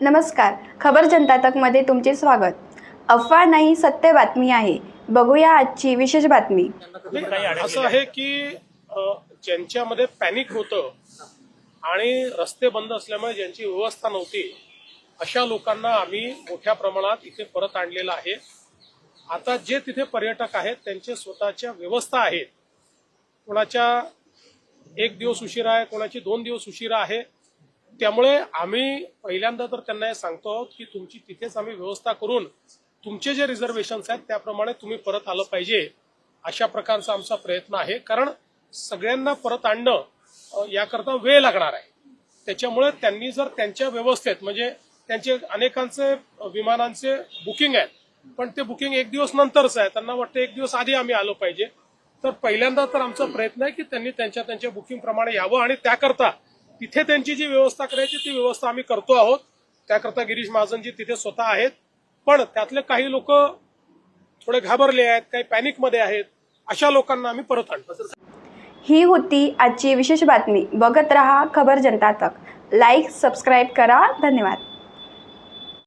नमस्कार. खबर जनता तकमध्ये तुमचे स्वागत. अफवा नाही सत्य बातमी आहे. बघूया आजची विशेष बातमी. असं आहे की अ, ज्यांच्यामध्ये पॅनिक होतं आणि रस्ते बंद असल्यामुळे ज्यांची व्यवस्था नव्हती अशा लोकांना आम्ही मोठ्या प्रमाणात इथे परत आणलेलं आहे. आता जे तिथे पर्यटक आहेत त्यांचे स्वतःच्या व्यवस्था आहेत. कोणाच्या एक दिवस उशिरा आहे कोणाची दोन दिवस उशिरा आहे त्यामुळे आम्ही पहिल्यांदा तर त्यांना हे सांगतो आहोत की तुमची तिथेच आम्ही व्यवस्था करून तुमचे जे रिझर्वेशन्स आहेत त्याप्रमाणे तुम्ही परत आलं पाहिजे अशा प्रकारचा आमचा प्रयत्न आहे. कारण सगळ्यांना परत आणणं याकरता वेळ लागणार आहे. त्याच्यामुळे त्यांनी जर त्यांच्या व्यवस्थेत म्हणजे त्यांचे अनेकांचे विमानांचे बुकिंग आहेत पण ते बुकिंग एक दिवस नंतरच आहे. त्यांना वाटतं एक दिवस आधी आम्ही आलो पाहिजे. तर पहिल्यांदा तर आमचा प्रयत्न आहे की त्यांनी त्यांच्या त्यांच्या बुकिंग प्रमाणे यावं आणि त्याकरता तिथे त्यांची जी व्यवस्था करायची ती व्यवस्था आम्ही करतो आहोत. त्याकरता गिरीश महाजनजी तिथे स्वतः आहेत. पण त्यातले काही लोक थोडे घाबरले आहेत काही पॅनिकमध्ये आहेत. अशा लोकांना आम्ही परत आणतो. ही होती आजची विशेष बातमी. बघत रहा खबर जनता तक. लाईक सबस्क्राईब करा. धन्यवाद.